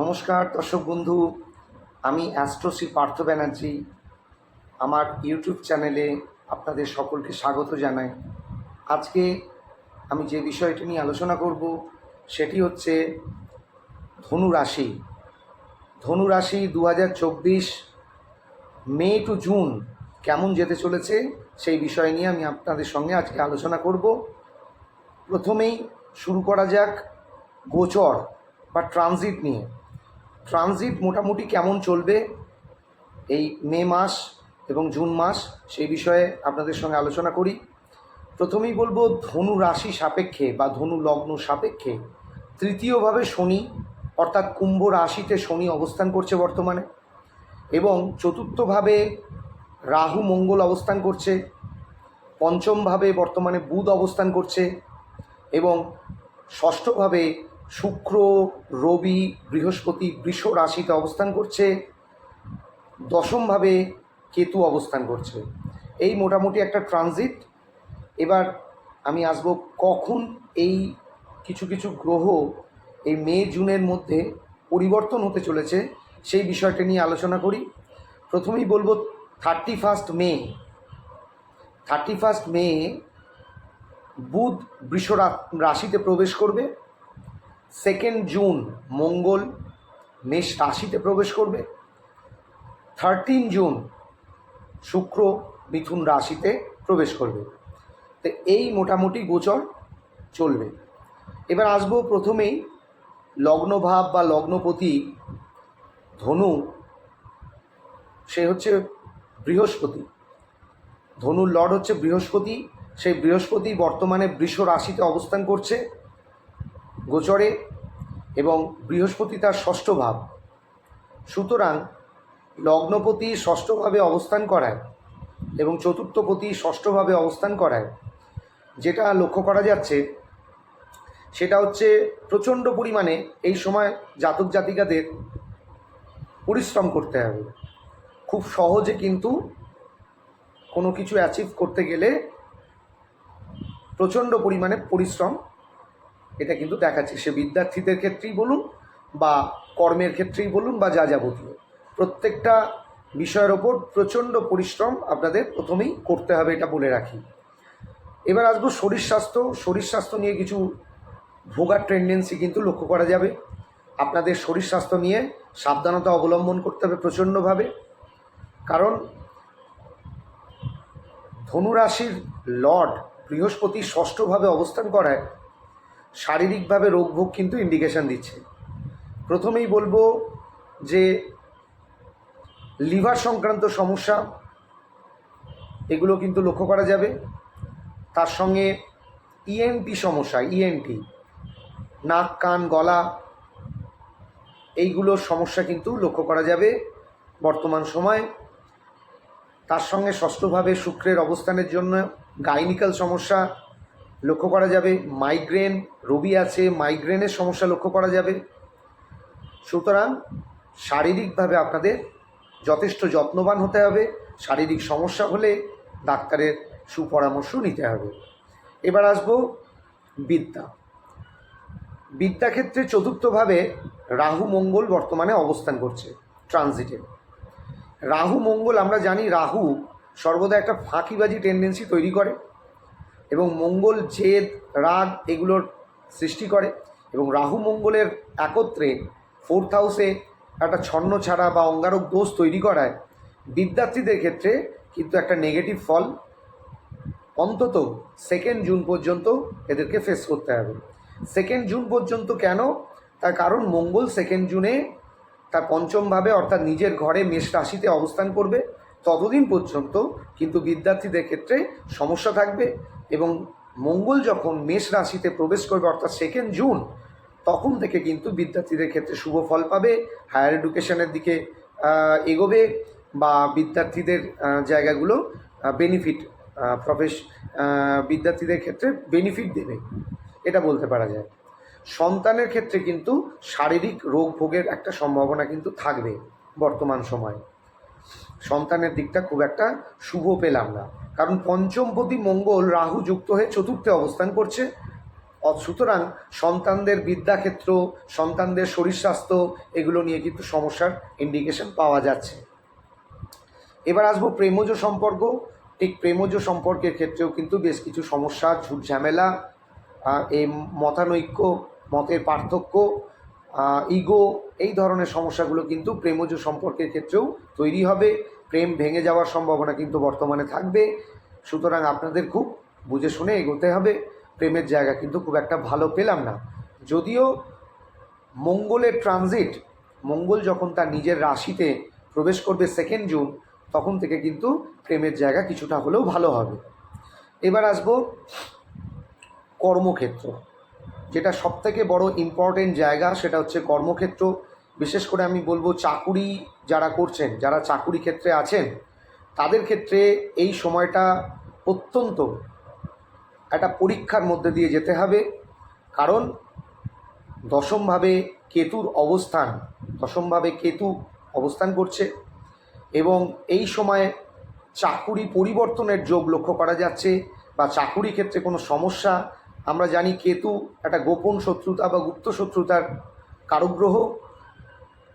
নমস্কার, দর্শক বন্ধু, আমি অ্যাস্ট্রোশ্রী পার্থ ব্যানার্জি। আমার ইউটিউব চ্যানেলে আপনাদের সকলকে স্বাগত জানাই। আজকে আমি যে বিষয়টি নিয়ে আলোচনা করব, সেটি হচ্ছে ধনু রাশি। ধনু রাশি দু হাজার চব্বিশ মে টু জুন কেমন যেতে চলেছে, সেই বিষয় নিয়ে আমি আপনাদের সঙ্গে আজকে আলোচনা করব। প্রথমেই শুরু করা যাক গোচর বা ট্রানজিট নিয়ে। ট্রানজিট মোটামুটি কেমন চলবে এই মে মাস এবং জুন মাস সেই বিষয়ে আপনাদের সঙ্গে আলোচনা করি। প্রথমেই বলব ধনু রাশি সাপেক্ষে বা ধনু লগ্ন সাপেক্ষে তৃতীয়ভাবে শনি, অর্থাৎ কুম্ভ রাশিতে শনি অবস্থান করছে বর্তমানে এবং চতুর্থভাবে রাহু মঙ্গল অবস্থান করছে, পঞ্চমভাবে বর্তমানে বুধ অবস্থান করছে এবং ষষ্ঠভাবে শুক্র, রবি, বৃহস্পতি, বৃষ রাশিতে অবস্থান করছে। দশমভাবে কেতু অবস্থান করছে। এই মোটামুটি একটা ট্রানজিট এবার আমি আসব কখন এই কিছু কিছু গ্রহ এই মে, জুনের মধ্যে পরিবর্তন হতে চলেছে সেই বিষয়টা নিয়ে আলোচনা করি। প্রথমেই বলব thirty first May. Thirty first May বুধ বৃষ রাশিতে প্রবেশ করবে। সেকেন্ড জুন মঙ্গল মেষ রাশিতে প্রবেশ করবে। থার্টিন জুন শুক্র মিথুন রাশিতে প্রবেশ করবে। তো এই মোটামুটি গোচর চলবে। এবার আসব প্রথমেই লগ্নভাব বা লগ্নপতি ধনু। সে হচ্ছে বৃহস্পতি। ধনুর লর্ড হচ্ছে বৃহস্পতি। সেই বৃহস্পতি বর্তমানে বৃষ রাশিতে অবস্থান করছে। গোচরে এবং বৃহস্পতি তার ষষ্ঠ ভাব। সুতরাং লগ্নপতি ষষ্ঠভাবে অবস্থান করায় এবং চতুর্থপতি ষষ্ঠভাবে অবস্থান করায়। যেটা লক্ষ্য করা যাচ্ছে, সেটা হচ্ছে প্রচণ্ড পরিমাণে এই সময় জাতক জাতিকাদের পরিশ্রম করতে হবে। খুব সহজে কিন্তু কোনো কিছু অ্যাচিভ করতে গেলে প্রচণ্ড পরিমাণে পরিশ্রম এটা কিন্তু দেখাচ্ছে। সে বিদ্যার্থীদের ক্ষেত্রেই বলুন বা কর্মের ক্ষেত্রেই বলুন বা যা যাবতীয়। প্রত্যেকটা বিষয়ের ওপর প্রচণ্ড পরিশ্রম আপনাদের প্রথমেই করতে হবে, এটা বলে রাখি। এবার আসব শরীর স্বাস্থ্য। শরীর স্বাস্থ্য নিয়ে কিছু ভোগার টেন্ডেন্সি কিন্তু লক্ষ্য করা যাবে। আপনাদের শরীর স্বাস্থ্য নিয়ে সাবধানতা অবলম্বন করতে হবে প্রচণ্ডভাবে। কারণ ধনুরাশির লর্ড বৃহস্পতি ষষ্ঠভাবে অবস্থান করায় শারীরিকভাবে রোগভোগ কিন্তু ইন্ডিকেশন দিচ্ছে। প্রথমেই বলব যে লিভার সংক্রান্ত সমস্যা, এগুলো কিন্তু লক্ষ্য করা যাবে। তার সঙ্গে ইএনটি সমস্যা ইএনটি নাক, কান, গলা এইগুলোর সমস্যা কিন্তু লক্ষ্য করা যাবে বর্তমান সময়। তার সঙ্গে ষষ্ঠভাবে শুক্রের অবস্থানের জন্য গাইনিক্যাল সমস্যা লক্ষ্য করা যাবে মাইগ্রেন রবি আছে মাইগ্রেনের সমস্যা লক্ষ্য করা যাবে। সুতরাং শারীরিকভাবে আপনাদের যথেষ্ট যত্নবান হতে হবে, শারীরিক সমস্যা হলে ডাক্তারের সুপরামর্শ নিতে হবে। এবার আসব বিদ্যা। বিদ্যাক্ষেত্রে চতুর্থভাবে রাহু, মঙ্গল বর্তমানে অবস্থান করছে ট্রানজিটে রাহু, মঙ্গল আমরা জানি, রাহু সর্বদা একটা ফাঁকিবাজি টেন্ডেন্সি তৈরি করে। এবং মঙ্গল, জেদ, রাগ এগুলোর সৃষ্টি করে এবং রাহু মঙ্গলের একত্রে ফোর্থ হাউসে একটা ছন্ন ছাড়া বা অঙ্গারক দোষ তৈরি করায়। বিদ্যার্থীদের ক্ষেত্রে কিন্তু একটা নেগেটিভ ফল অন্তত সেকেন্ড জুন পর্যন্ত এদেরকে ফেস করতে হবে। সেকেন্ড জুন পর্যন্ত কেন? তার কারণ মঙ্গল সেকেন্ড জুনে তার পঞ্চমভাবে অর্থাৎ নিজের ঘরে মেষ রাশিতে অবস্থান করবে ততদিন পর্যন্ত কিন্তু বিদ্যার্থীদের ক্ষেত্রে সমস্যা থাকবে এবং মঙ্গল যখন মেষ রাশিতে প্রবেশ করবে, অর্থাৎ সেকেন্ড জুন তখন থেকে কিন্তু বিদ্যার্থীদের ক্ষেত্রে শুভ ফল পাবে হায়ার এডুকেশনের দিকে এগোবে বা বিদ্যার্থীদের জায়গাগুলো বেনিফিট প্রফেশ বিদ্যার্থীদের ক্ষেত্রে বেনিফিট দেবে। এটা বলতে পারা যায়। সন্তানের ক্ষেত্রে কিন্তু শারীরিক রোগ ভোগের একটা সম্ভাবনা কিন্তু থাকবে বর্তমান সময়ে। সন্তানের দিকটা খুব একটা শুভ পেলাম না। কারণ পঞ্চমপতি মঙ্গল রাহু যুক্ত হয়ে চতুর্থে অবস্থান করছে। সুতরাং সন্তানদের বিদ্যাক্ষেত্র, সন্তানদের শরীর স্বাস্থ্য, এগুলো নিয়ে কিন্তু সমস্যার ইন্ডিকেশন পাওয়া যাচ্ছে। এবার আসব প্রেমজ সম্পর্ক। ঠিক প্রেমজ সম্পর্কের ক্ষেত্রেও কিন্তু বেশ কিছু সমস্যা, ঝুট ঝামেলা এই মতানৈক্য, মতের পার্থক্য ইগো এই ধরনের সমস্যাগুলো কিন্তু প্রেমজ সম্পর্কের ক্ষেত্রেও তৈরি হবে। প্রেম ভেঙে যাওয়ার সম্ভাবনা কিন্তু বর্তমানে থাকবে। সুতরাং আপনাদের খুব বুঝে শুনে এগোতে হবে। প্রেমের জায়গা কিন্তু খুব একটা ভালো পেলাম না। যদিও মঙ্গলের ট্রানজিট মঙ্গল যখন তার নিজের রাশিতে প্রবেশ করবে সেকেন্ড জুন, তখন থেকে কিন্তু প্রেমের জায়গা কিছুটা হলেও ভালো হবে। এবার আসব কর্মক্ষেত্র। যেটা সবথেকে বড় ইম্পর্টেন্ট জায়গা সেটা হচ্ছে কর্মক্ষেত্র। বিশেষ করে আমি বলব চাকুরি যারা করছেন, যারা চাকুরি ক্ষেত্রে আছেন, তাদের ক্ষেত্রে এই সময়টা অত্যন্ত একটা পরীক্ষার মধ্যে দিয়ে যেতে হবে। কারণ দশমভাবে কেতুর অবস্থান, দশমভাবে কেতু অবস্থান করছে এবং এই সময় চাকুরি পরিবর্তনের যোগ লক্ষ্য করা যাচ্ছে বা চাকুরি ক্ষেত্রে কোনো সমস্যা আমরা জানি কেতু একটা গোপন শত্রুতা বা গুপ্ত শত্রুতার কারুগ্রহ।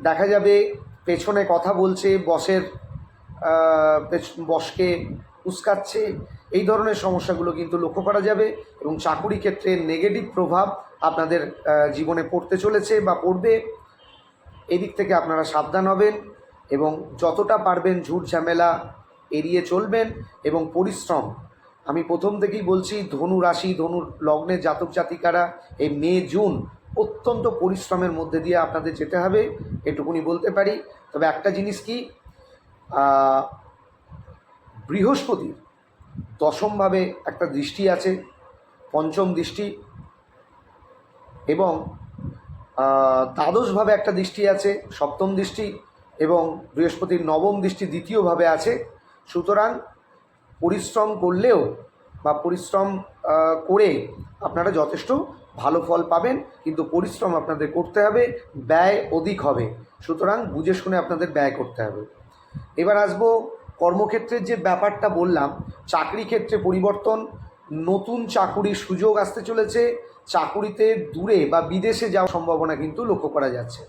দেখা যাবে পেছনে কথা বলছে, বসের বসকে উস্কাচ্ছে। এই ধরনের সমস্যাগুলো কিন্তু লক্ষ্য করা যাবে এবং চাকুরি ক্ষেত্রে নেগেটিভ প্রভাব আপনাদের জীবনে পড়তে চলেছে বা পড়বে। এদিক থেকে আপনারা সাবধান হবেন এবং যতটা পারবেন ঝুট ঝামেলা এড়িয়ে চলবেন এবং পরিশ্রম আমি প্রথম থেকেই বলছি, ধনু রাশি ধনু লগ্নের জাতক জাতিকারা, এই মে, জুন অত্যন্ত পরিশ্রমের মধ্যে দিয়ে আপনাদের যেতে হবে, এটুকুনি বলতে পারি। তবে একটা জিনিস কি বৃহস্পতির দশমভাবে একটা দৃষ্টি আছে, পঞ্চম দৃষ্টি, এবং দ্বাদশভাবে একটা দৃষ্টি আছে, সপ্তম দৃষ্টি, এবং বৃহস্পতির নবম দৃষ্টি দ্বিতীয়ভাবে আছে। সুতরাং পরিশ্রম করলেও বা পরিশ্রম করে আপনারা যথেষ্ট ভালো ফল পাবেন, কিন্তু পরিশ্রম আপনাদের করতে হবে, ব্যয় অধিক হবে। সুতরাং বুঝে শুনে আপনাদের ব্যয় করতে হবে। এবার আসব কর্মক্ষেত্রের যে ব্যাপারটা বললাম, চাকরি ক্ষেত্রে পরিবর্তন, নতুন চাকুরির সুযোগ আসতে চলেছে, চাকুরিতে দূরে বা বিদেশে যাওয়ার সম্ভাবনা কিন্তু লক্ষ্য করা যাচ্ছে।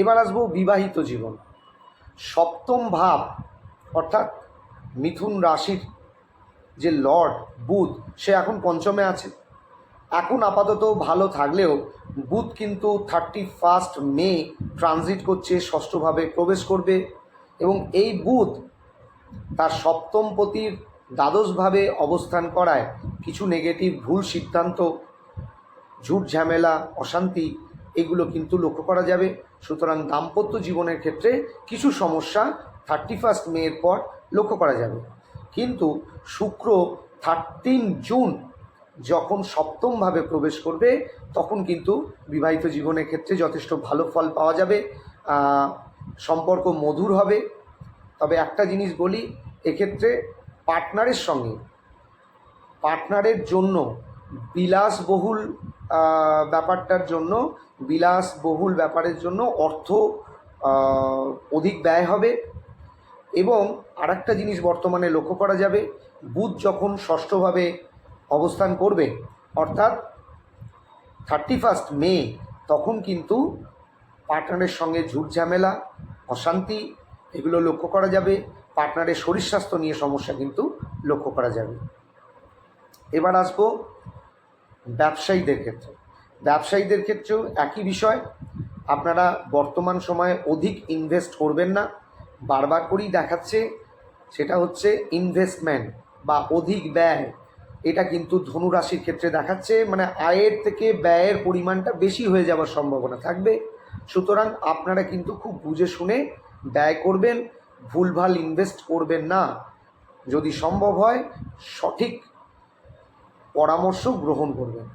এবার আসব বিবাহিত জীবন। সপ্তম ভাব, অর্থাৎ মিথুন রাশির যে লর্ড বুধ, সে এখন পঞ্চমে আছে। এখন আপাতত ভালো থাকলেও বুধ কিন্তু থার্টি ফার্স্ট মে ট্রানজিট করছে, ষষ্ঠভাবে প্রবেশ করবে এবং এই বুধ তার সপ্তম পতির দ্বাদশভাবে অবস্থান করায় কিছু নেগেটিভ ভুল সিদ্ধান্ত, ঝুট ঝামেলা, অশান্তি, এগুলো কিন্তু লক্ষ্য করা যাবে। সুতরাং দাম্পত্য জীবনের ক্ষেত্রে কিছু সমস্যা থার্টি ফার্স্ট মেয়ের পর লক্ষ্য করা যাবে। কিন্তু শুক্র থার্টিন জুন যখন সপ্তমভাবে প্রবেশ করবে, তখন কিন্তু বিবাহিত জীবনের ক্ষেত্রে যথেষ্ট ভালো ফল পাওয়া যাবে সম্পর্ক মধুর হবে। তবে একটা জিনিস বলি, এক্ষেত্রে পার্টনারের সঙ্গে, পার্টনারের জন্য বিলাসবহুল ব্যাপারটার জন্য, বিলাসবহুল ব্যাপারের জন্য অর্থ অধিক ব্যয় হবে। এবং আরেকটা জিনিস বর্তমানে লক্ষ্য করা যাবে, বুধ যখন ষষ্ঠভাবে অবস্থান করবে, অর্থাৎ থার্টি ফার্স্ট মে, তখন কিন্তু পার্টনারের সঙ্গে ঝুট ঝামেলা, অশান্তি, এগুলো লক্ষ্য করা যাবে। পার্টনারের শরীর স্বাস্থ্য নিয়ে সমস্যা কিন্তু লক্ষ্য করা যাবে। এবার আসব ব্যবসায়ীদের ক্ষেত্রে। ব্যবসায়ীদের ক্ষেত্রেও একই বিষয়, আপনারা বর্তমান সময়ে অধিক ইনভেস্ট করবেন না। বারবার করেই দেখাচ্ছে, সেটা হচ্ছে ইনভেস্টমেন্ট বা অধিক ব্যয়। এটা কিন্তু ধনুরাশির ক্ষেত্রে দেখাচ্ছে মানে আয়ের থেকে ব্যয়ের পরিমাণটা বেশি হয়ে যাওয়ার সম্ভাবনা থাকবে। সুতরাং আপনারা কিন্তু খুব বুঝে শুনে ব্যয় করবেন, ভুলভাল ইনভেস্ট করবেন না। যদি সম্ভব হয়, সঠিক পরামর্শ গ্রহণ করবেন।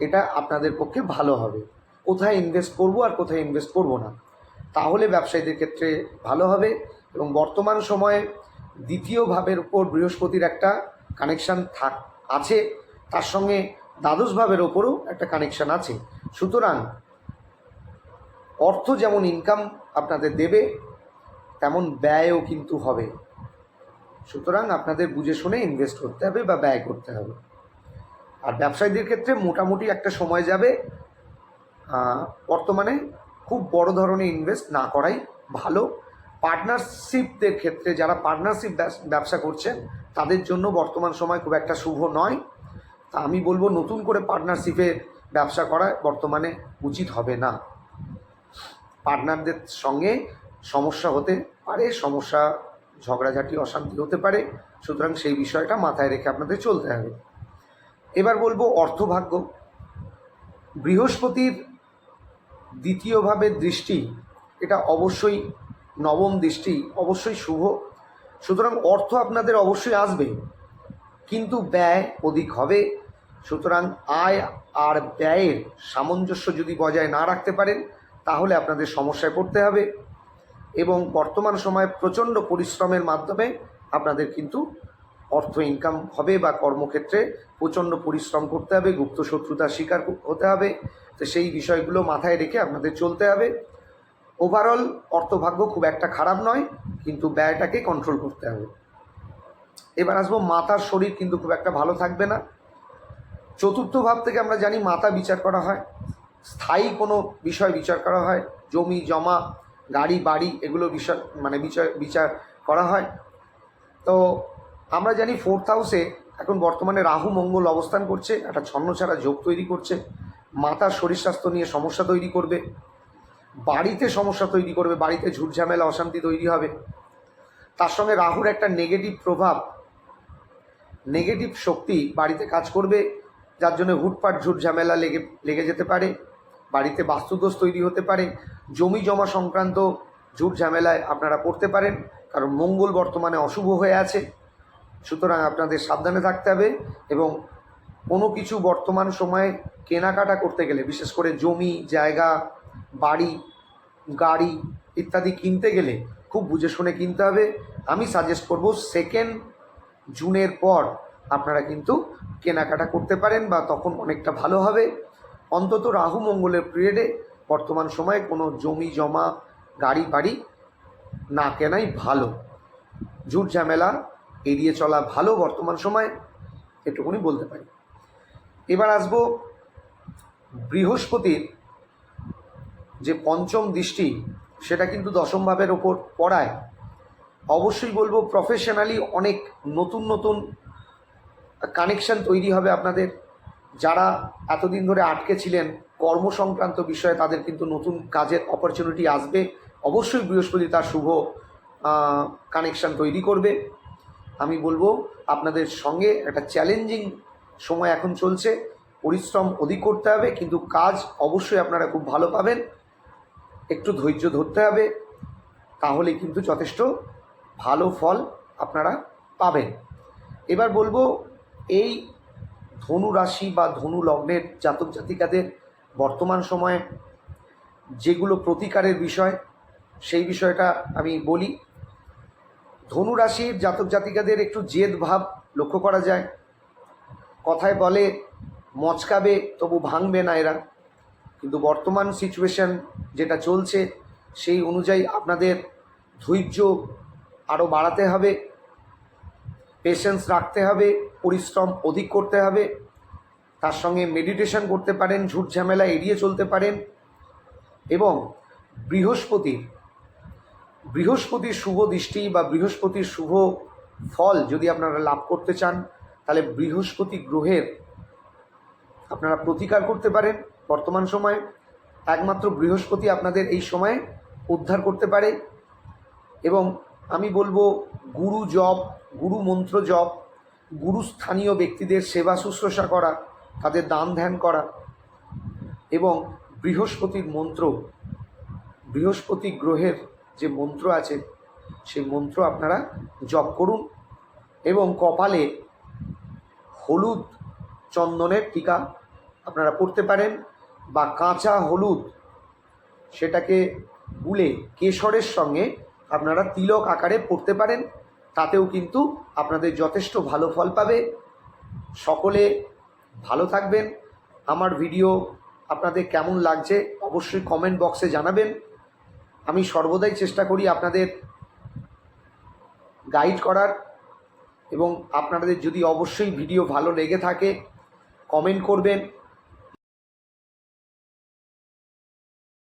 এটা আপনাদের পক্ষে ভালো হবে। কোথায় ইনভেস্ট করব আর কোথায় ইনভেস্ট করব না। তাহলে ব্যবসায়ীদের ক্ষেত্রে ভালো হবে এবং বর্তমান সময়ে দ্বিতীয় ভাবের উপর বৃহস্পতির একটা কানেকশান থাক, আছে। তার সঙ্গে দ্বাদশ ভাবের ওপরও একটা কানেকশান আছে। সুতরাং অর্থ যেমন ইনকাম আপনাদের দেবে, তেমন ব্যয়ও কিন্তু হবে। সুতরাং আপনাদের বুঝে শুনে ইনভেস্ট করতে হবে বা ব্যয় করতে হবে। আর ব্যবসায়ীদের ক্ষেত্রে মোটামুটি একটা সময় যাবে বর্তমানে খুব বড় ধরনের ইনভেস্ট না করাই ভালো। পার্টনারশিপদের ক্ষেত্রে যারা পার্টনারশিপ ব্যবসা করছেন, তাদের জন্য বর্তমান সময় খুব একটা শুভ নয়। তা আমি বলব নতুন করে পার্টনারশিপে ব্যবসা করা বর্তমানে উচিত হবে না। পার্টনারদের সঙ্গে সমস্যা হতে পারে, সমস্যা, ঝগড়াঝাটি, অশান্তি হতে পারে। সুতরাং সেই বিষয়টা মাথায় রেখে আপনাদের চলতে হবে। এবার বলব অর্থভাগ্য। বৃহস্পতির দ্বিতীয়ভাবে দৃষ্টি, এটা অবশ্যই নবম দৃষ্টি, অবশ্যই শুভ। সুতরাং অর্থ আপনাদের অবশ্যই আসবে, কিন্তু ব্যয় অধিক হবে। সুতরাং আয় আর ব্যয়ের সামঞ্জস্য যদি বজায় না রাখতে পারেন, তাহলে আপনাদের সমস্যায় পড়তে হবে এবং বর্তমান সময়ে প্রচণ্ড পরিশ্রমের মাধ্যমে আপনাদের কিন্তু অর্থ ইনকাম হবে বা কর্মক্ষেত্রে প্রচণ্ড পরিশ্রম করতে হবে, গুপ্ত শত্রুতার শিকার হতে হবে। তো সেই বিষয়গুলো মাথায় রেখে আপনাদের চলতে হবে। ওভারঅল অর্থভাগ্য খুব একটা খারাপ নয়, কিন্তু ব্যয়টাকে কন্ট্রোল করতে হবে। এবার আসব, মাতার শরীর কিন্তু খুব একটা ভালো থাকবে না। চতুর্থ ভাব থেকে আমরা জানি মাতা বিচার করা হয়, স্থায়ী কোনো বিষয় বিচার করা হয়, জমি, জমা, গাড়ি, বাড়ি, এগুলো বিষয় মানে বিচার বিচার করা হয়। তো আমরা জানি ফোর্থ হাউসে এখন বর্তমানে রাহু মঙ্গল অবস্থান করছে, একটা ছন্নছাড়া যোগ তৈরি করছে মাতার শরীর স্বাস্থ্য নিয়ে সমস্যা তৈরি করবে, বাড়িতে সমস্যা তৈরি করবে, বাড়িতে ঝুটঝামেলা, অশান্তি তৈরি হবে। তার সঙ্গে রাহুর একটা নেগেটিভ প্রভাব নেগেটিভ শক্তি বাড়িতে কাজ করবে, যার জন্য হুটপাট ঝুট ঝামেলা লেগে লেগে যেতে পারে, বাড়িতে বাস্তুদোষ তৈরি হতে পারে, জমি জমা সংক্রান্ত ঝুট ঝামেলায় আপনারা পড়তে পারেন, কারণ মঙ্গল বর্তমানে অশুভ হয়ে আছে। সুতরাং আপনাদের সাবধানে থাকতে হবে এবং কোনো কিছু বর্তমান সময়ে কেনাকাটা করতে গেলে, বিশেষ করে জমি, জায়গা, বাড়ি, গাড়ি ইত্যাদি কিনতে গেলে খুব বুঝে শুনে কিনতে হবে। আমি সাজেস্ট করব সেকেন্ড জুনের পর আপনারা কিন্তু কেনাকাটা করতে পারেন বা তখন অনেকটা ভালো হবে। অন্তত রাহু মঙ্গলের পিরিয়ডে বর্তমান সময়ে কোনো জমি, জমা, গাড়ি বাড়ি না কেনাই ভালো। ঝুট ঝামেলা এড়িয়ে চলা ভালো বর্তমান সময়ে, এটুকুনি বলতে পারি। এবার আসব বৃহস্পতির যে পঞ্চম দৃষ্টি, সেটা কিন্তু দশম ভাবের ওপর পড়ায়। অবশ্যই বলব প্রফেশনালি অনেক নতুন নতুন কানেকশন তৈরি হবে আপনাদের। যারা এতদিন ধরে আটকে ছিলেন, কর্ম সংক্রান্ত বিষয়ে তাদের কিন্তু নতুন কাজের অপরচুনিটি আসবে। অবশ্যই বৃহস্পতি তার শুভ কানেকশান তৈরি করবে। আমি বলব, আপনাদের সঙ্গে একটা চ্যালেঞ্জিং সময় এখন চলছে। পরিশ্রম অধিক করতে হবে, কিন্তু কাজ অবশ্যই আপনারা খুব ভালো পাবেন। একটু ধৈর্য ধরতে হবে, তাহলে কিন্তু যথেষ্ট ভালো ফল আপনারা পাবেন। এবার বলব, এই ধনু রাশি বা ধনু লগ্নের জাতক জাতিকাদের বর্তমান সময়ে যেগুলো প্রতিকারের বিষয়, সেই বিষয়টা আমি বলি। ধনু রাশির জাতক জাতিকাদের একটু জেদ ভাব লক্ষ্য করা যায়। কথায় বলে, মচকাবে তবু ভাঙবে না এরা। কিন্তু বর্তমান সিচুয়েশন যেটা চলছে, সেই অনুযায়ী আপনাদের ধৈর্য আরও বাড়াতে হবে পেশেন্স রাখতে হবে, পরিশ্রম অধিক করতে হবে। তার সঙ্গে মেডিটেশন করতে পারেন, ঝুট ঝামেলা এড়িয়ে চলতে পারেন এবং বৃহস্পতি বৃহস্পতির শুভ দৃষ্টি বা বৃহস্পতির শুভ ফল যদি আপনারা লাভ করতে চান, তাহলে বৃহস্পতি গ্রহের আপনারা প্রতিকার করতে পারেন বর্তমান সময়ে। একমাত্র বৃহস্পতি আপনাদের এই সময়ে উদ্ধার করতে পারে। এবং আমি বলব গুরু জপ, গুরু মন্ত্র জপ গুরুস্থানীয় ব্যক্তিদের সেবা শুশ্রূষা করা, তাদের দান ধ্যান করা এবং বৃহস্পতির মন্ত্র, বৃহস্পতি গ্রহের যে মন্ত্র আছে, সেই মন্ত্র আপনারা জপ করুন এবং কপালে হলুদ চন্দনের টিকা আপনারা পড়তে পারেন বা কাঁচা হলুদ সেটাকে গুলে কেশরের সঙ্গে আপনারা তিলক আকারে পড়তে পারেন, তাতেও কিন্তু আপনাদের যথেষ্ট ভালো ফল পাবে। সকলে ভালো থাকবেন। আমার ভিডিও আপনাদের কেমন লাগছে অবশ্যই কমেন্ট বক্সে জানাবেন। আমি সর্বদাই চেষ্টা করি আপনাদের গাইড করার এবং আপনাদের যদি অবশ্যই ভিডিও ভালো লেগে থাকে কমেন্ট করবেন।